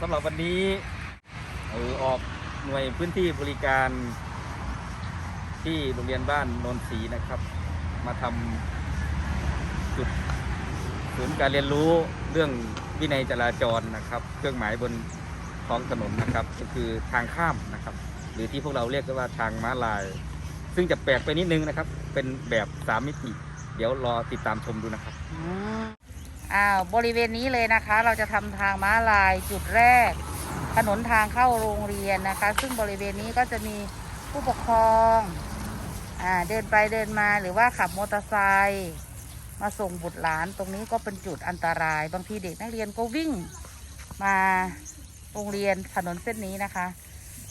สำหรับวันนี้เออออกหน่วยพื้นที่บริการที่โรงเรียนบ้านโนนศรีนะครับ มาทำจุดศูนย์การเรียนรู้เรื่องวินัยจราจรนะครับ เครื่องหมายบนท้องถนนนะครับ ก็คือทางข้ามนะครับ หรือที่พวกเราเรียกกันว่าทางม้าลาย ซึ่งจะแปลกไปนิดนึงนะครับ เป็นแบบสามมิติ เดี๋ยวรอติดตามชมดูนะครับ อ้าวบริเวณนี้เลยนะคะ เราจะทำทางม้าลายจุดแรก ถนนทางเข้าโรงเรียนนะคะ ซึ่งบริเวณนี้ก็จะมีผู้ปกครองอ่าเดินไปเดินมาหรือว่าขับมอเตอร์ไซค์มาส่งบุตรหลานตรงนี้ก็เป็นจุดอันตราย บางทีเด็กนักเรียนก็วิ่งมาโรงเรียนถนนเส้นนี้นะคะ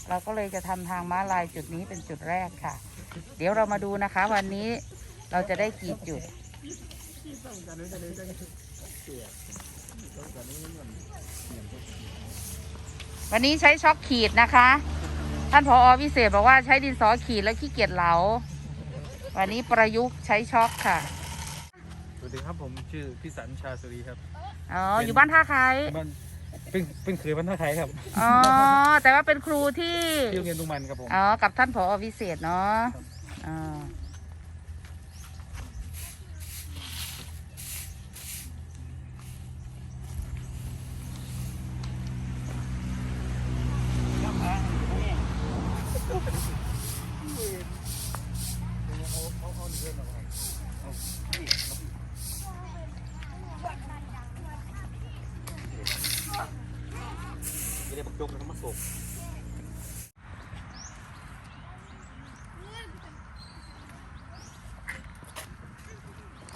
เราก็เลยจะทำทางม้าลายจุดนี้เป็นจุดแรกค่ะ เดี๋ยวเรามาดูนะคะ วันนี้เราจะได้กี่จุด วันนี้ใช้ช็อกขีดนะคะ ท่านผออวิเศษบอกว่าใช้ดินสอขีดแล้วขี้เกียจเหลา วันนี้ประยุกต์ใช้ช็อกค่ะ สวัสดีครับผมชื่อพิสันชาสุรีครับ อ๋อ อยู่บ้านท่าไคร้บ้านเป็นเป็นเคยบ้านท่าไทยครับ อ๋อ แต่ว่าเป็นครูที่ที่โรงเรียนตุงมันครับผม อ๋อ กับท่านผออวิเศษเนาะ อ๋อ ไม่ได้บักจกแล้วมาส่ง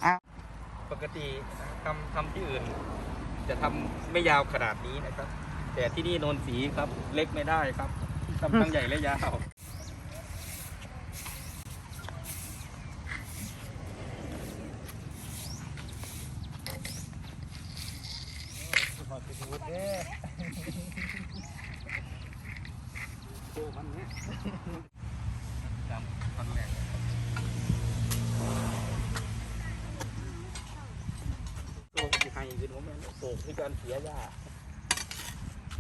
อ้าวปกติทำทำที่อื่น จะทำไม่ยาวขนาดนี้นะครับ แต่ที่นี่โนนสีครับเล็กไม่ได้ครับทำทั้งใหญ่และยาว โอ้ มันเนี้ยจำตอนแรกโศกที่ให้คือผมโศกคือการเสียหญ้า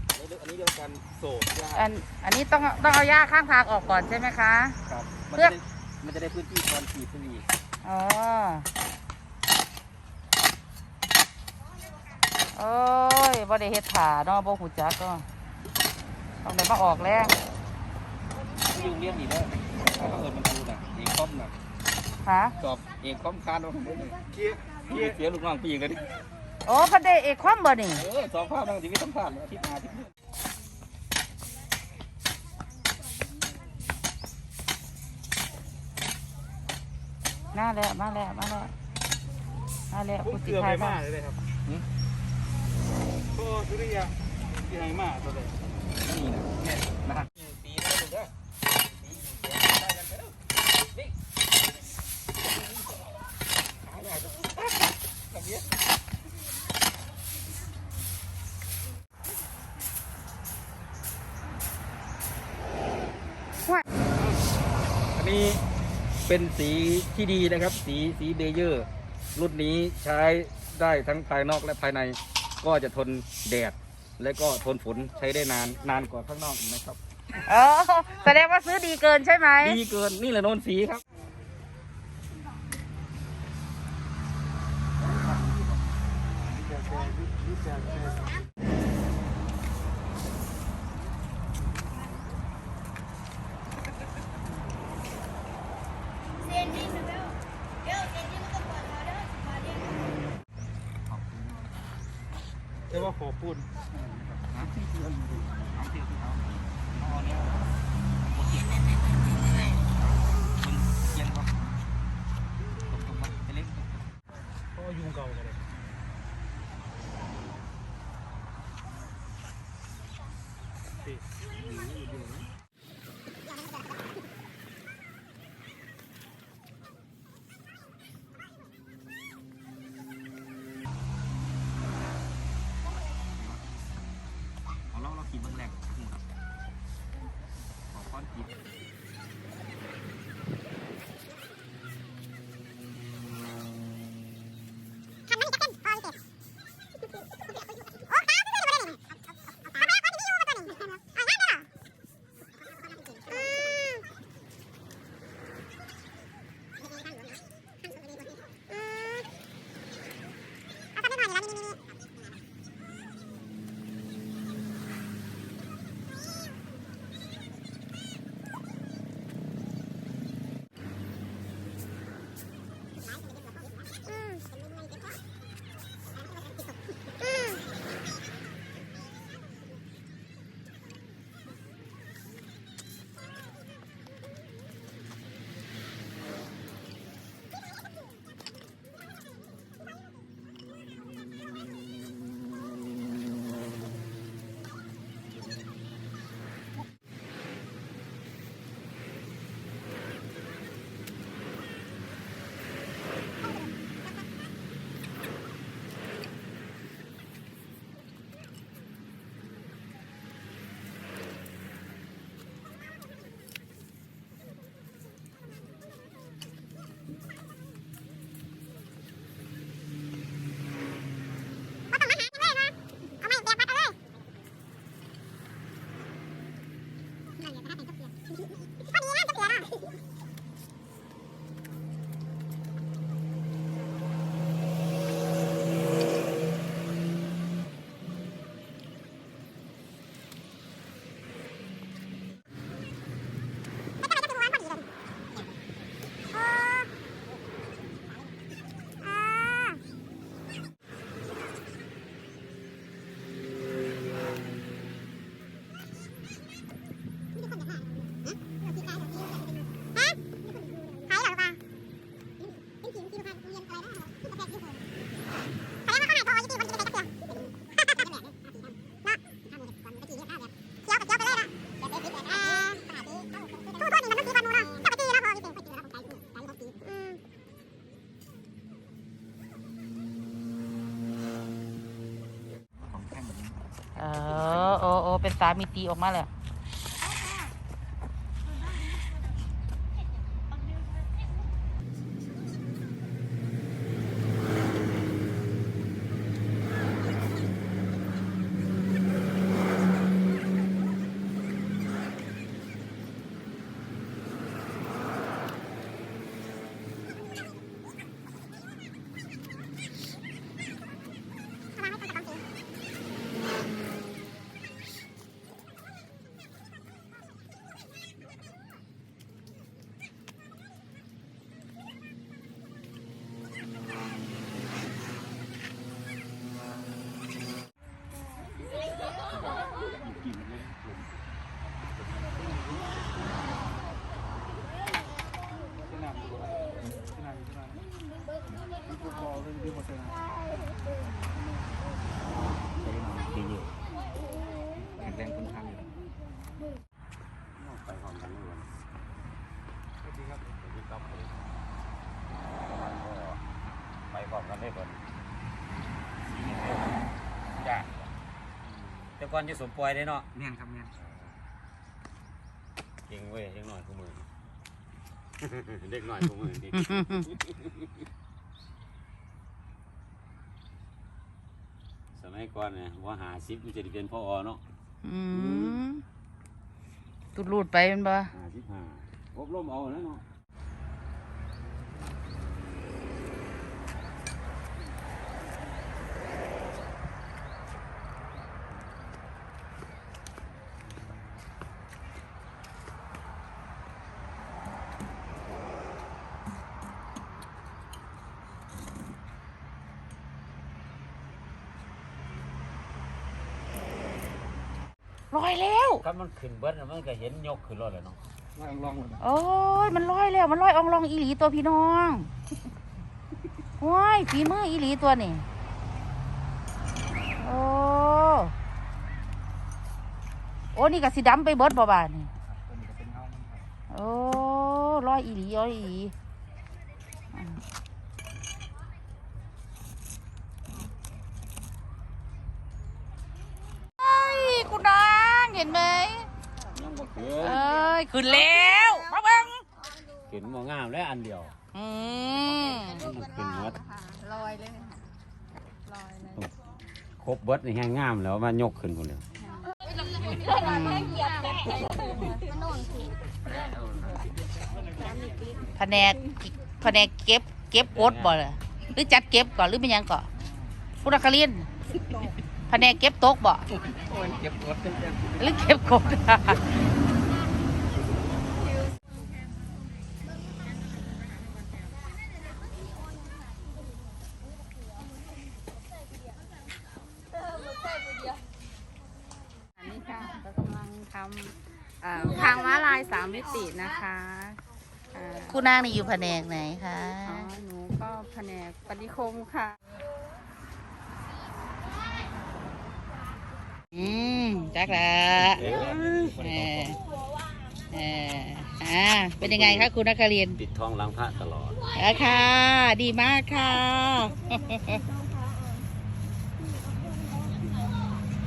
อันนี้อันนี้เรียกว่าการโศกหญ้าอันอันนี้ต้องต้องเอาหญ้าข้างทางออกก่อนใช่ไหมคะ ครับมันเพื่อจะได้มันจะได้พื้นที่การขีดพื้นที่อ๋อโอ้ยบ่ได้เฮ็ดขาเนาะบ่หูจักก็ต้องได้มาออกแล้ว ที่งเรียนนี่ได้ถ้าเขาเอิญมันดูน่ะเอกคอมน่ะฮะสอบเอกคอมคานว่าผมเลยเกียเสียลูกน้องปีกันดิโอ้เพันได้เอกความบ่นี่เออสอบภาพทางชีวิตสัมภาษณ์อาทิตย์หน้าอาทิตย์นี้มาแล้วมาแล้วมาแล้วมาแล้วผมผู้สิเกือบทาไปยมาเลยครับก็สุริยะที่ไหนมาตัวเลยนี่นะเนี่ยนะฮะปีแล้วถูกแล้วปีเสียได้กันไปแล้วนี่หาใหญ่แบบนี้ อั นนี้เป็นสีที่ดีนะครับ สีสีเบเยอร์ รุ่นนี้ใช้ได้ทั้งภายนอกและภายใน ก็จะทนแดด และก็ทนฝนใช้ได้นานนานกว่าข้างนอกอีกนะครับอ๋อแสดงว่าซื้อดีเกินใช่ไหมดีเกินนี่แหละโนนสีครับแก็ขอบคุณก็ยูงเก่ากัเลย มีตีออกมาเลย ไป บอกกันได้ก่อนจ้าแต่ก่อนจะสมปล่อยได้เนาะแม่นครับแม่นเก่งเว้ยเด็กหน่อยกูมือเด็กหน่อยกูมือดิสมัยก่อนเนี่ยว่าหาซิปมันจะได้เป็นพ่ออเนาะอืมตุดรูดไปเป็นบ่หาซิปหาอบรมเอาแล้วเนาะ ลอยแล้ว ถ้ามันขึ้นเบิดน่ะมันก็เห็นยกขึ้นรถเลยเนาะลองลองหมดโอ้ยมันลอยแล้ว มันลอยอองลองอีหลีตัวพี่น้องว้ายฝีมืออีหลีตัวนี่โอ้โอ้นี่ก็สิดำไปเบิดบ่บาดนี่ผมจะเป็นเงามันครับโอ้ลอยอีหลีลอยอีหลีอ่าเฮ้ยคุณนาง เห็นไหมยังบ่ขึ้เอ้ยขึ้นแล้วมาเบังขึ้นบ่งามแล้วอันเดียว อืมมันขึ้นหมดลอยเลยค่ะลอยเลยครบเบิดนี่แห้งงามแล้วมันยกขึ้นคนเดียวแผนกแผนกเก็บ เก็บกดบ่เลยหรือจัดเก็บก่อนหรือเป็นหยังก่อนผู้นักเรียนแผนกเก็บตกบ่โอ้ยเก็บกดเต็มหรือเก็บกดอันนี้ค่ะเรากำลังทำเอ่อทางม้าลายสามมิตินะคะอ่าคุณนางนี่อยู่แผนกไหนคะ อ๋อ หนูก็แผนกปฏิคมค่ะ อืม จักละเออเอออ่าเป็นยังไงคะคุณนักเรียนปิดทองหลังพระตลอดอะค่ะ ดีมากค่ะ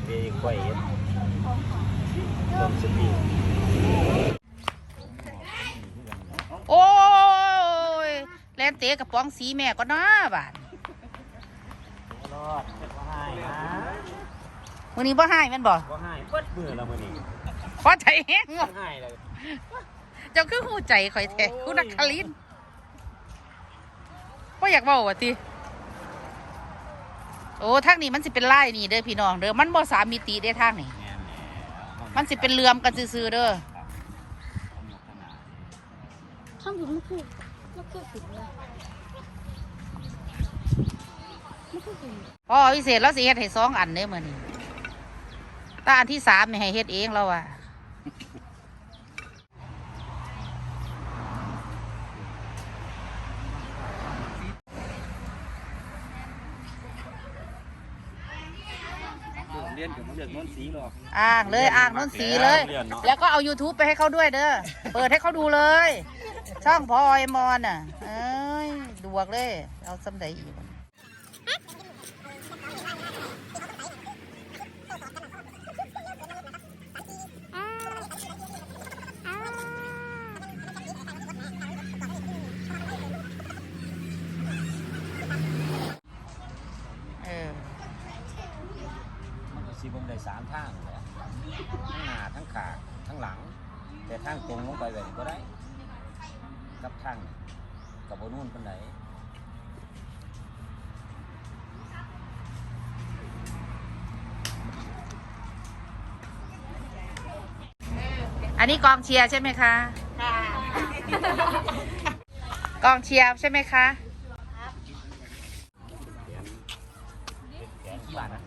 เอ้ยค่อยเห็นเริ่มสปีดโอ้ยแลนเตะกับป้องสีแม่ก็น่าบาดรอดบ่ให้นะ มื้อนี้บ่ให้แม่นบ่บ่ให้เบิดมือแล้วมื้อนี้พอใจแฮงบ่ให้แล้วเจ้าคือหูใจข่อยแท้คุณนักคลินว่าอยากเบาว่ะติโอ้ทางนี้มันสิเป็นไล่นี่เด้อพี่น้องเด้อมันบ่สามมิติได้อทางนี้แม่นแหละมันสิเป็นเรือมกันซื่อๆเด้อข้างบนมันคือมันคือถึงเลยมันคือถึงพอพิเศษเราสิเฮ็ดให้สองอันเด้อมื้อนี้แตาอันที่สามนี่ให้เฮ็ดเองแล้วอะเรียนกับเรื่องโน้นสีหรอกอ้างเลยอ้างนนสีเลย แล้วก็เอา YouTube ไปให้เขาด้วยเด้อ เปิดให้เขาดูเลย ช่องพออยมอนอะ เอ้ยดวกเลย เอาสำใดอีกเออ มันก็สิ เบิ่งได้สามทางแหละทั้งหน้าทั้งขาทั้งหลัง แต่ทางตรงลงไปแบบนี้ก็ได้กับทางกับบนู่นปานไหนอันนี้กองเชียร์ใช่ไหมคะกองเชียร์ใช่ไหมคะ แขนบ้านนะ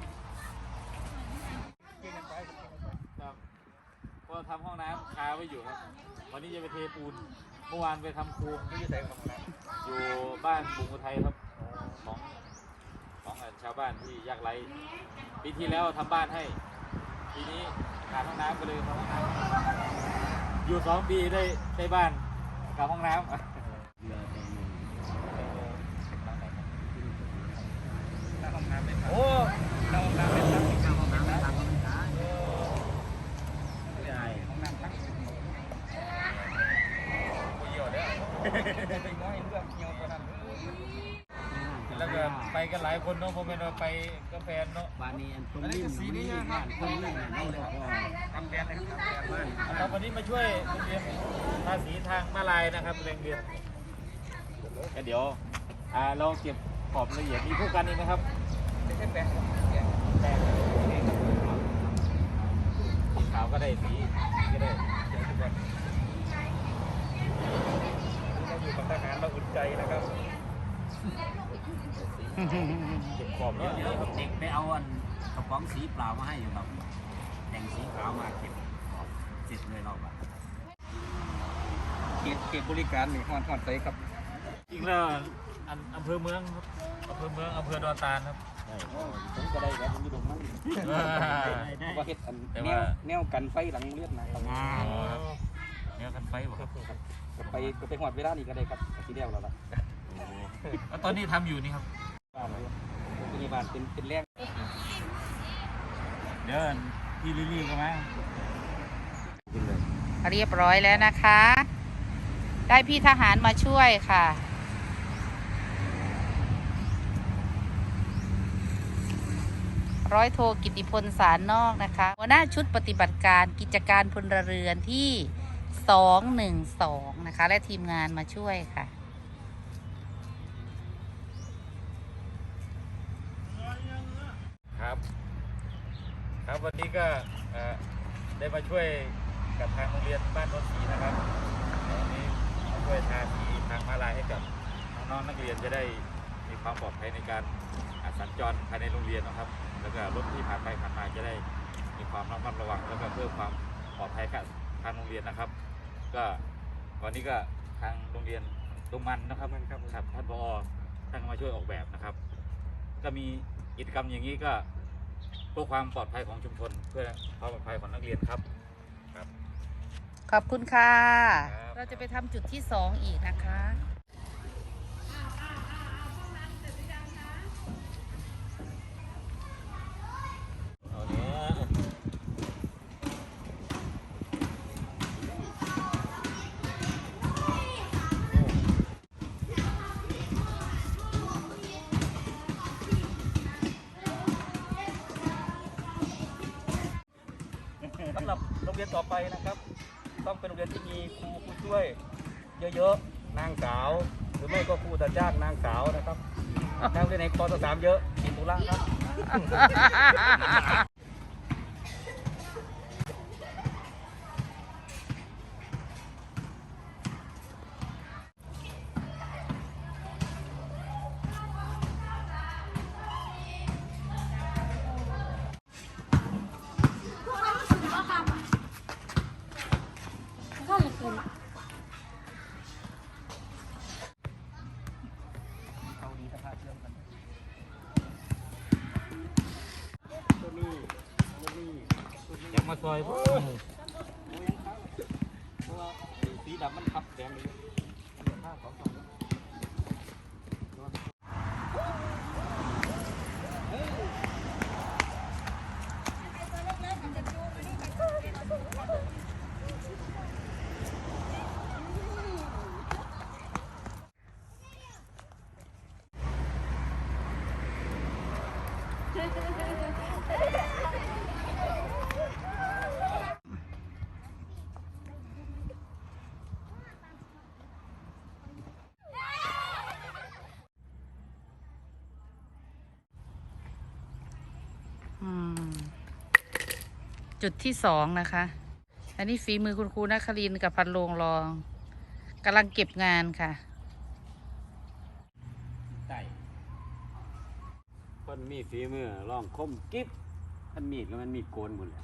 ก็ทำห้องน้ำคาไว้อยู่ครับ วันนี้จะไปเทปูน เมื่อวานไปทำคูมที่ใส่ของน้ำอยู่บ้านบุงอุทัยครับ ของของชาวบ้านที่ยากไร้ปีที่แล้วทำบ้านให้ ปีนี้ขาดห้องน้ำก็เลยทำห้องน้ำอยู่สองปีได้ได้บ้านกับห้องน้ำ โอ้ห้องน้ำเป็นตั้งห้องน้ำเป็นตั้งห้องน้ำไม่ได้ห้องน้ำตั้งเยี่ยว เด้อน้อยเรื่องเยี่ยวกว่านั้นแล้วก็ไปกันหลายคนเนาะผมเป็นว่าไปกับแฟนเนาะบ้านนี้อันตรงนี้สีนี้บ้านตรงนี้นั่นก็ทำแฟนนะครับวันนี้มาช่วยโรงเรียนภาษีทางมาลายนะครับโรงเรียนก็เดี๋ยวเราเก็บขอบละเอียดมีผู้กันอีกนะครับไม่ใช่แปลงแปลงสีขาวก็ได้สีก็ได้เดี๋ยวทุกคนเรา อยู่กับทหารเราอุ่นใจนะครับเก็บขอบเดี๋เนาะยวเดี๋ยวเด็กไปเอาอันกระป๋องสีเปล่ามาให้อยู่ครับแต่งสีขาวมาเก็บเสร็จเลยรอบอะเขตเขตบริการนี่ฮอดฮอดใสครับอีกแล้วอันอำเภอเมืองครับอำเภอเมืองอำเภอดอนตาลครับได้ผมก็ได้ครับผมอยู่ตรงนั้นว่าเฮ็ดอันแต่แนว่า วแนวกันไฟหลังโรงเรียนนะครับอ่าอ๋อครับเนี่ยกันไฟบ่ครับ ก็ไปก็ไปฮอดเวลานี้ก็ได้ครับทีเดียวแล้วล่ะแล้วตอนนี้ทำอยู่นี่ครับบ้านเลยโรงพยาบาลเป็นเป็นแรกเดี๋ยวพี่ลิลลี่ก็มาเรียบร้อยแล้วนะคะ ได้พี่ทหารมาช่วยค่ะร้อยโทกิติพลสารนอกนะคะหัวหน้าชุดปฏิบัติการกิจการพลเรือนที่ 212นะคะ และทีมงานมาช่วยค่ะ ครับ ครับวันนี้ก็เอ่อได้มาช่วยกับทางโรงเรียนบ้านโนนศรีนะครับวันนี้มาช่วยทาสีทางมาลายให้กับน้องๆนักเรียนจะได้มีความปลอดภัยในการอ่าสัญจรภายในโรงเรียนนะครับ แล้วก็รถที่ผ่านไปผ่านมาจะได้มีความระมัดระวัง แล้วก็เพิ่มความปลอดภัยกับทางโรงเรียนนะครับ ก็วันนี้ก็ทางโรงเรียนดงมันนะครับครับครับท่านผอท่านก็มาช่วยออกแบบนะครับ ก็มีกิจกรรมอย่างนี้ก็เพื่อความปลอดภัยของชุมชน เพื่อความปลอดภัยของนักเรียนครับขอบคุณค่ะ ครับ เราจะไปทำจุดที่สองอีกนะคะากนางสาวนะครับนักเรียนในปศสามเยอะติดตุลาครับ มาซอยบ่โอ้ยครับเพว่าไอ้สีดำมันทับแดงเลยอันนี้ภาพของเขา อืม จุดที่สองนะคะ อันนี้ฝีมือคุณครูนักครินทร์กับพันโรงรองกำลังเก็บงานค่ะใต้คนมีฝีมือลองคมกิ๊บท่านมีดก็มันมีดโกนหมดเลย